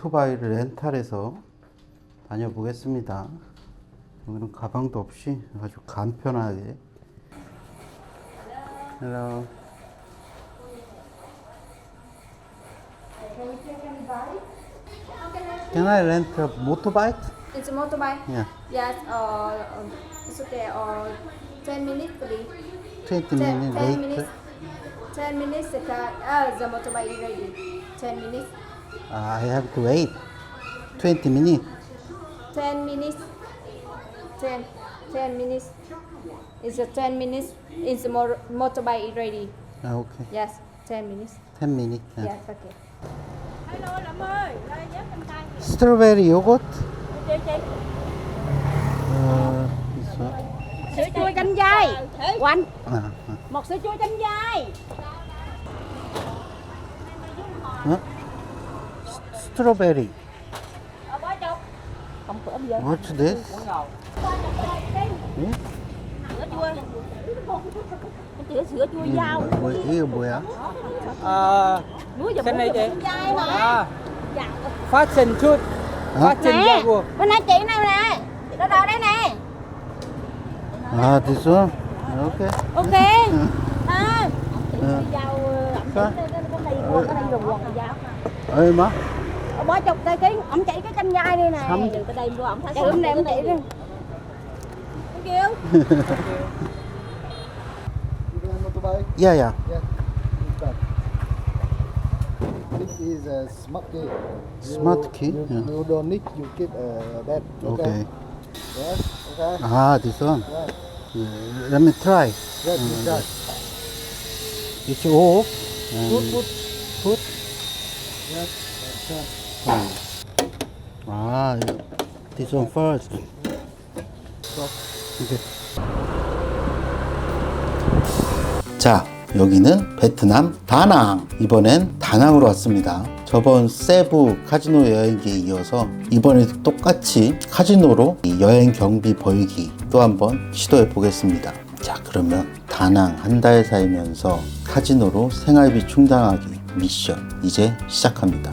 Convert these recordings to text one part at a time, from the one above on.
오토바이를 렌탈해서 다녀보겠습니다. 여기는 가방도 없이 아주 간편하게. Hello. Can I rent a motorbike? It's a motorbike. Yeah, Yes, uh, um, it's okay. Uh, 10 minutes, please. 20 10, minutes 10 later. minutes. 10 minutes, the car, uh, the motorbike is ready. 10 minutes. Uh, I have to wait 20 minutes. 10 minutes. 10, 10 minutes. It's a 10 minutes. It's a mo- motorbike ready. Ah, okay, Yes, 10 minutes. 10 minutes. yeah. Yes, okay. Hello Lâm ơi, đây giáp bên tay Strawberry yogurt. chị chị Uh, this one. sữa chua chanh dây quanh Ah, ah. một sữa chua chanh dây Huh? strawberry. What's this? Hmm? Sữa chua. chua dao. Bùi yêu bùi hả? Ờ. Cái này chị. À. Phát sinh chút. Phát sinh dao của. Bên này chị này nè. Đó đó đây nè. À, this one? Ok. Ok. À. à. Dao. Cái này dùng quần dao. Ê má bỏ chục tay kiến ông chạy cái canh dai đi nè không đừng có đem vô ông thấy chạy hôm nay chạy đi thank you dạ, dạ. yeah yeah, is a smart key. Smart key? You, yeah. you don't need, you keep uh, that. Okay. okay. Yes, okay. À, ah, this one. Yeah. Yeah. Let me try. Yes, uh, à, try. It's off. Put, put, put. À. Yes, that's right. 아, this one first. 자, 여기는 베트남 다낭. 이번엔 다낭으로 왔습니다. 저번 세부 카지노 여행기에 이어서 이번에도 똑같이 카지노로 이 여행 경비 벌기 또 한번 시도해 보겠습니다. 자, 그러면 다낭 한 달 살면서 카지노로 생활비 충당하기 미션 이제 시작합니다.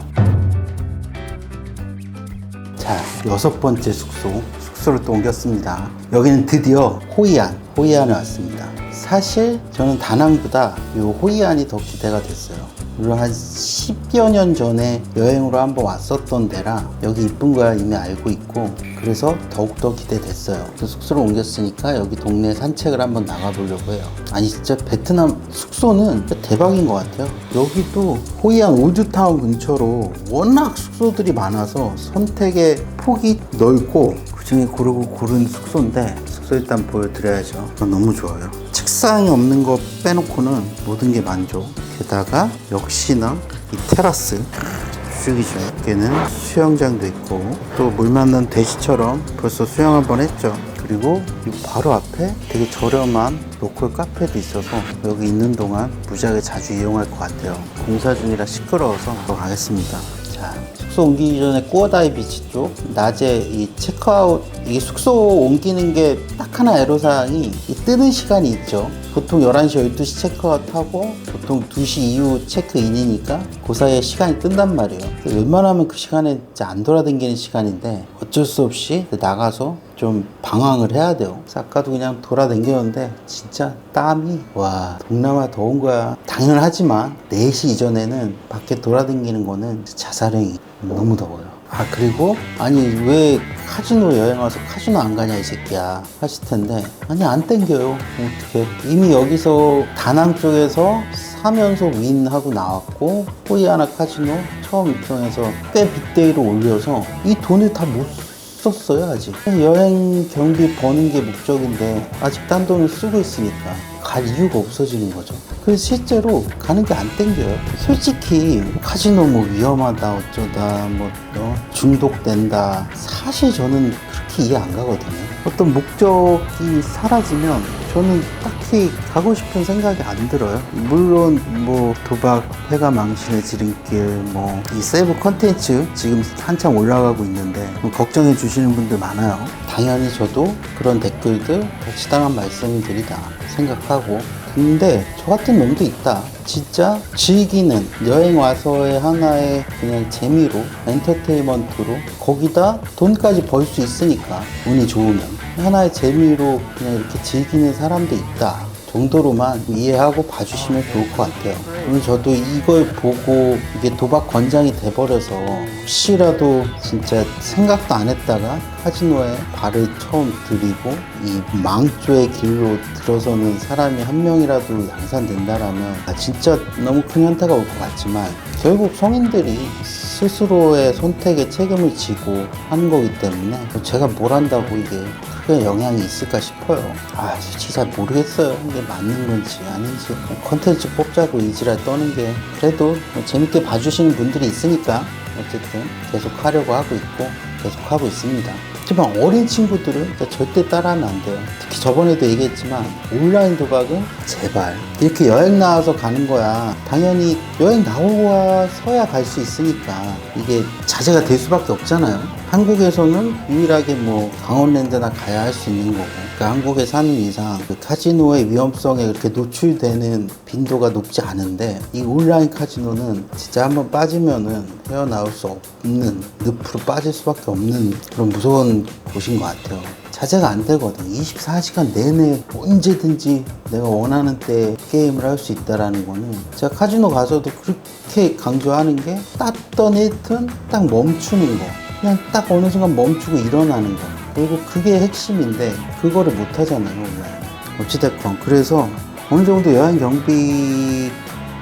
자, 여섯 번째 숙소, 숙소를 또 옮겼습니다. 여기는 드디어 호이안, 호이안에 왔습니다. 사실 저는 다낭보다 이 호이안이 더 기대가 됐어요. 한 10여 년 전에 여행으로 한번 왔었던 데라 여기 이쁜 거야 이미 알고 있고 그래서 더욱더 기대됐어요. 그래서 숙소를 옮겼으니까 여기 동네 산책을 한번 나가보려고 해요. 아니 진짜 베트남 숙소는 대박인 것 같아요. 여기도 호이안 오즈타운 근처로 워낙 숙소들이 많아서 선택의 폭이 넓고 그중에 고르고 고른 숙소인데 숙소 일단 보여드려야죠. 어, 너무 좋아요. 책상이 없는 거 빼놓고는 모든 게 만족. 게다가 역시나 이 테라스 죽이죠. 여기는 수영장도 있고 또 물 만난 돼지처럼 벌써 수영 한 번 했죠. 그리고 이 바로 앞에 되게 저렴한 로컬 카페도 있어서 여기 있는 동안 무지하게 자주 이용할 것 같아요. 공사 중이라 시끄러워서 또 가겠습니다. 자, 숙소 옮기기 전에 꾸어다이 비치 쪽 낮에 이 체크아웃 이게 숙소 옮기는 게 딱 하나 애로사항이 이 뜨는 시간이 있죠. 보통 11시, 12시 체크아웃하고 보통 2시 이후 체크인이니까 그 사이에 시간이 뜬단 말이에요. 웬만하면 그 시간에 이제 안 돌아다니는 시간인데 어쩔 수 없이 나가서 좀 방황을 해야 돼요. 아까도 그냥 돌아다녔는데 진짜 땀이 와 동남아 더운 거야. 당연하지만 4시 이전에는 밖에 돌아다니는 거는 자살행위 너무 더워요. 아 그리고 아니 왜 카지노 여행 와서 카지노 안 가냐 이 새끼야. 하실 텐데. 아니 안 땡겨요. 어떻게 이미 여기서 다낭 쪽에서 3연속 윈 하고 나왔고 호이아나 카지노 처음 입성해서 꽤 빅데이로 올려서 이 돈을 다 못 썼어요 아직. 여행 경비 버는 게 목적인데 아직 딴 돈을 쓰고 있으니까 갈 이유가 없어지는 거죠. 그래서 실제로 가는 게 안 땡겨요. 솔직히 카지노 뭐 위험하다 어쩌다 뭐 어, 중독된다. 사실 저는 그렇게 이해 안 가거든요. 어떤 목적이 사라지면 저는 딱히 가고 싶은 생각이 안 들어요. 물론 뭐 도박, 회가 망신의 지름길, 뭐 이 세이브 컨텐츠 지금 한참 올라가고 있는데 뭐 걱정해 주시는 분들 많아요. 당연히 저도 그런 댓글들 적시당한 말씀들이다 생각하고 근데 저 같은 놈도 있다. 진짜 즐기는 여행 와서의 하나의 그냥 재미로 엔터테인먼트로 거기다 돈까지 벌 수 있으니까 운이 좋으면 하나의 재미로 그냥 이렇게 즐기는 사람도 있다. 정도로만 이해하고 봐주시면 좋을 것 같아요. 오늘 저도 이걸 보고 이게 도박 권장이 돼버려서 혹시라도 진짜 생각도 안 했다가 카지노에 발을 처음 들이고 이 망조의 길로 들어서는 사람이 한 명이라도 양산된다라면 아, 진짜 너무 큰 현타가 올 것 같지만 결국 성인들이 스스로의 선택에 책임을 지고 하는 거기 때문에 제가 뭘 한다고 이게 크게 영향이 있을까 싶어요. 아, 솔직히 잘 모르겠어요. 이게 맞는 건지 아닌지. 컨텐츠 뽑자고 이지랄 떠는 게 그래도 뭐 재밌게 봐주시는 분들이 있으니까 어쨌든 계속 하려고 하고 있고 계속 하고 있습니다. 하지만 어린 친구들은 절대 따라하면 안 돼요. 특히 저번에도 얘기했지만 온라인 도박은 제발 이렇게 여행 나와서 가는 거야. 당연히 여행 나와서야 갈 수 있으니까 이게 자제가 될 수밖에 없잖아요. 한국에서는 유일하게 뭐 강원랜드나 가야 할 수 있는 거고 그러니까 한국에 사는 이상 그 카지노의 위험성에 그렇게 노출되는 빈도가 높지 않은데 이 온라인 카지노는 진짜 한번 빠지면은 헤어나올 수 없는 늪으로 빠질 수밖에 없는 그런 무서운 곳인 것 같아요. 자제가 안 되거든. 24시간 내내 언제든지 내가 원하는 때 게임을 할 수 있다라는 거는 제가 카지노 가서도 그렇게 강조하는 게 땄던 일튼 딱 멈추는 거. 그냥 딱 어느 순간 멈추고 일어나는 거. 그리고 그게 핵심인데 그거를 못 하잖아요. 어찌됐건. 그래서 어느 정도 여행 경비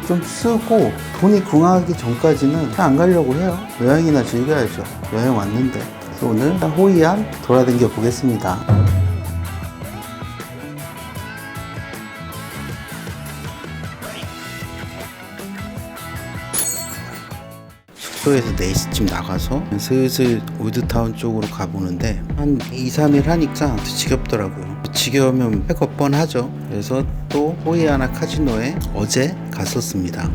좀 쓰고 돈이 궁하기 전까지는 안 가려고 해요. 여행이나 즐겨야죠. 여행 왔는데. 그래서 오늘 호이안 돌아다녀 보겠습니다. 숙소에서 4시쯤 나가서 슬슬 올드타운 쪽으로 가보는데 한 2, 3일 하니까 지겹더라고요. 지겨우면 백업 번 하죠. 그래서 또 호이아나 카지노에 어제 갔었습니다.